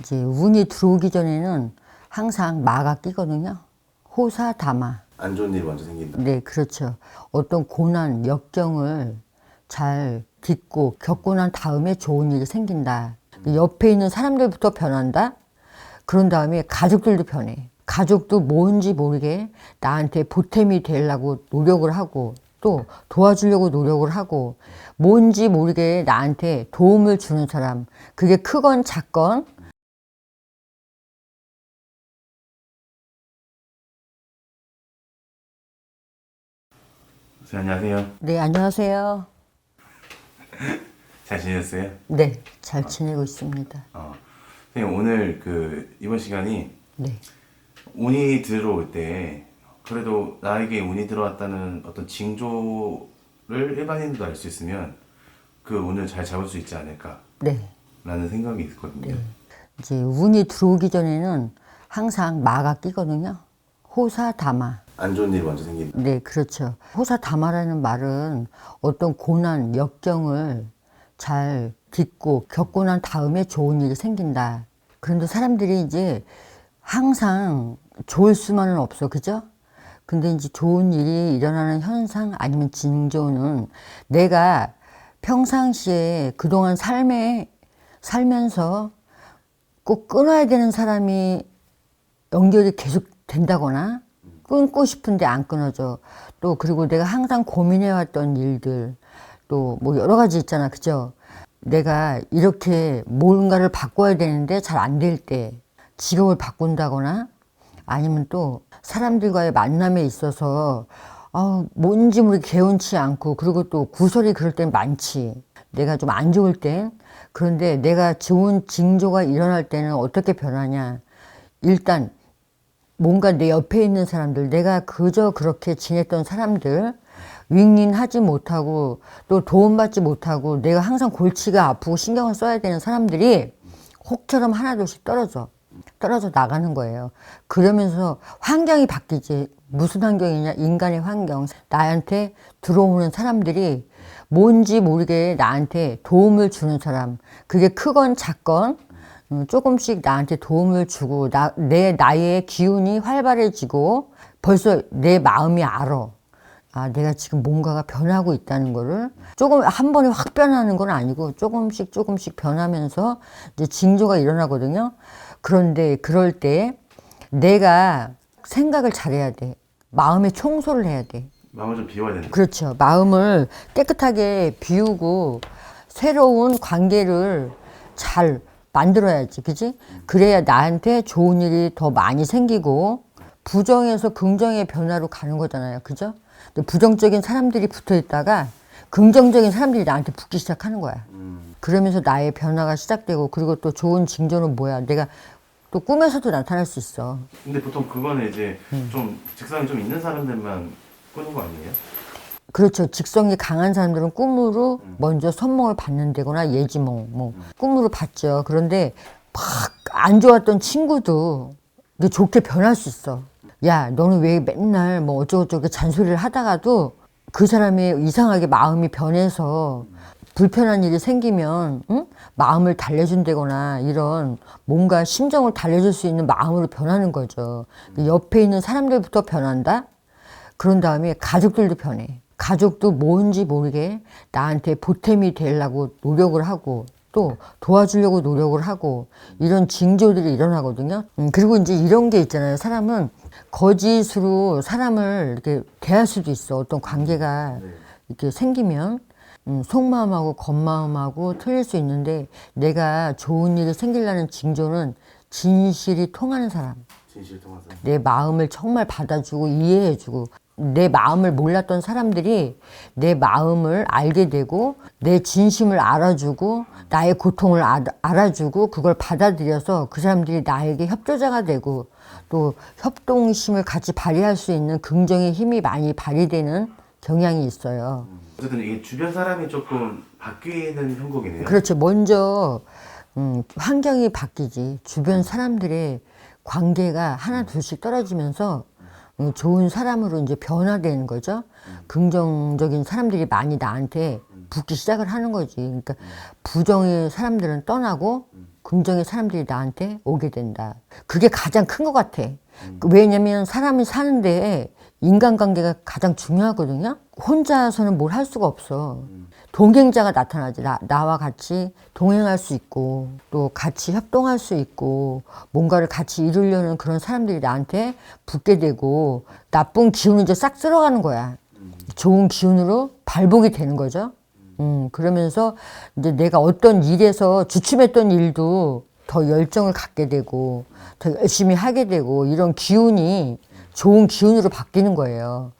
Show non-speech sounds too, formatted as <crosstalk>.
이제 운이 들어오기 전에는 항상 마가 끼거든요. 호사 다마. 안 좋은 일이 먼저 생긴다. 네, 그렇죠. 어떤 고난, 역경을 잘 딛고 겪고 난 다음에 좋은 일이 생긴다. 옆에 있는 사람들부터 변한다. 그런 다음에 가족들도 변해. 가족도 뭔지 모르게 나한테 보탬이 되려고 노력을 하고 또 도와주려고 노력을 하고 뭔지 모르게 나한테 도움을 주는 사람. 그게 크건 작건 선생님 안녕하세요. 네, 안녕하세요. <laughs> 잘 지냈어요? 네, 잘 지내고 있습니다. 어. 선생님 오늘 그 이번 시간이 네. 운이 들어올 때 그래도 나에게 운이 들어왔다는 어떤 징조를 일반인도 알 수 있으면 그 운을 잘 잡을 수 있지 않을까라는 네. 생각이 있거든요. 이제 운이 들어오기 전에는 항상 마가 끼거든요. 호사다마. 안 좋은 일이 먼저 생긴다. 네, 그렇죠. 호사 다마라는 말은 어떤 고난, 역경을 잘 딛고 겪고 난 다음에 좋은 일이 생긴다. 그런데 사람들이 이제 항상 좋을 수만은 없어, 그죠? 근데 이제 좋은 일이 일어나는 현상 아니면 징조는 내가 평상시에 그동안 삶에 살면서 꼭 끊어야 되는 사람이 연결이 계속 된다거나 끊고 싶은데 안 끊어져. 또 그리고 내가 항상 고민해왔던 일들 또 뭐 여러 가지 있잖아. 그죠? 내가 이렇게 뭔가를 바꿔야 되는데 잘 안 될 때 직업을 바꾼다거나 아니면 또 사람들과의 만남에 있어서 아, 뭔지 모르게 개운치 않고 그리고 또 구설이 그럴 땐 많지. 내가 좀 안 좋을 땐 그런데 내가 좋은 징조가 일어날 때는 어떻게 변하냐. 일단 뭔가 내 옆에 있는 사람들, 내가 그저 그렇게 지냈던 사람들, 윙윙하지 못하고 또 도움받지 못하고 내가 항상 골치가 아프고 신경을 써야 되는 사람들이 혹처럼 하나둘씩 떨어져. 떨어져 나가는 거예요. 그러면서 환경이 바뀌지. 무슨 환경이냐? 인간의 환경. 나한테 들어오는 사람들이 뭔지 모르게 나한테 도움을 주는 사람. 그게 크건 작건 음, 조금씩 나한테 도움을 주고 나, 내 나의 기운이 활발해지고 벌써 내 마음이 알아. 아, 내가 지금 뭔가가 변하고 있다는 거를 조금 한 번에 확 변하는 건 아니고 조금씩 조금씩 변하면서 이제 징조가 일어나거든요. 그런데 그럴 때 내가 생각을 잘해야 돼. 마음의 청소를 해야 돼. 마음을 좀 비워야 된다. 그렇죠. 마음을 깨끗하게 비우고 새로운 관계를 잘 만들어야지. 그지? 그래야 나한테 좋은 일이 더 많이 생기고 부정에서 긍정의 변화로 가는 거잖아요. 그죠? 근데 부정적인 사람들이 붙어 있다가 긍정적인 사람들이 나한테 붙기 시작하는 거야. 그러면서 나의 변화가 시작되고 그리고 또 좋은 징조는 뭐야? 내가 또 꿈에서도 나타날 수 있어. 근데 보통 그거는 이제 음. 좀 직성이 좀 있는 사람들만 꾸는 거 아니에요? 그렇죠. 직성이 강한 사람들은 꿈으로 먼저 선몽을 받는다거나 예지몽, 뭐, 꿈으로 받죠. 그런데 막 안 좋았던 친구도 이게 좋게 변할 수 있어. 야, 너는 왜 맨날 뭐 어쩌고저쩌고 잔소리를 하다가도 그 사람이 이상하게 마음이 변해서 불편한 일이 생기면, 응? 마음을 달래준다거나 이런 뭔가 심정을 달래줄 수 있는 마음으로 변하는 거죠. 옆에 있는 사람들부터 변한다? 그런 다음에 가족들도 변해. 가족도 뭔지 모르게 나한테 보탬이 되려고 노력을 하고 또 도와주려고 노력을 하고 이런 징조들이 일어나거든요. 음, 그리고 이제 이런 게 있잖아요. 사람은 거짓으로 사람을 이렇게 대할 수도 있어. 어떤 관계가 이렇게 생기면 음, 속마음하고 겉마음하고 틀릴 수 있는데 내가 좋은 일이 생기려는 징조는 진실이 통하는 사람. 진실 통해서. 내 마음을 정말 받아주고 이해해주고 내 마음을 몰랐던 사람들이 내 마음을 알게 되고 내 진심을 알아주고 나의 고통을 아- 알아주고 그걸 받아들여서 그 사람들이 나에게 협조자가 되고 또 협동심을 같이 발휘할 수 있는 긍정의 힘이 많이 발휘되는 경향이 있어요. 어쨌든 이게 주변 사람이 조금 바뀌는 형국이네요. 그렇죠. 먼저 음, 환경이 바뀌지. 주변 사람들의 관계가 하나 둘씩 떨어지면서 음, 좋은 사람으로 이제 변화되는 거죠. 긍정적인 사람들이 많이 나한테 붙기 시작을 하는 거지. 그러니까 부정의 사람들은 떠나고 긍정의 사람들이 나한테 오게 된다. 그게 가장 큰 것 같아. 그 왜냐면 사람이 사는데 인간관계가 가장 중요하거든요. 혼자서는 뭘 할 수가 없어. 동행자가 나타나지. 나, 나와 같이 동행할 수 있고, 또 같이 협동할 수 있고, 뭔가를 같이 이루려는 그런 사람들이 나한테 붙게 되고, 나쁜 기운이 이제 싹 쓸어가는 거야. 좋은 기운으로 발복이 되는 거죠. 음, 그러면서 이제 내가 어떤 일에서 주춤했던 일도 더 열정을 갖게 되고, 더 열심히 하게 되고, 이런 기운이 좋은 기운으로 바뀌는 거예요.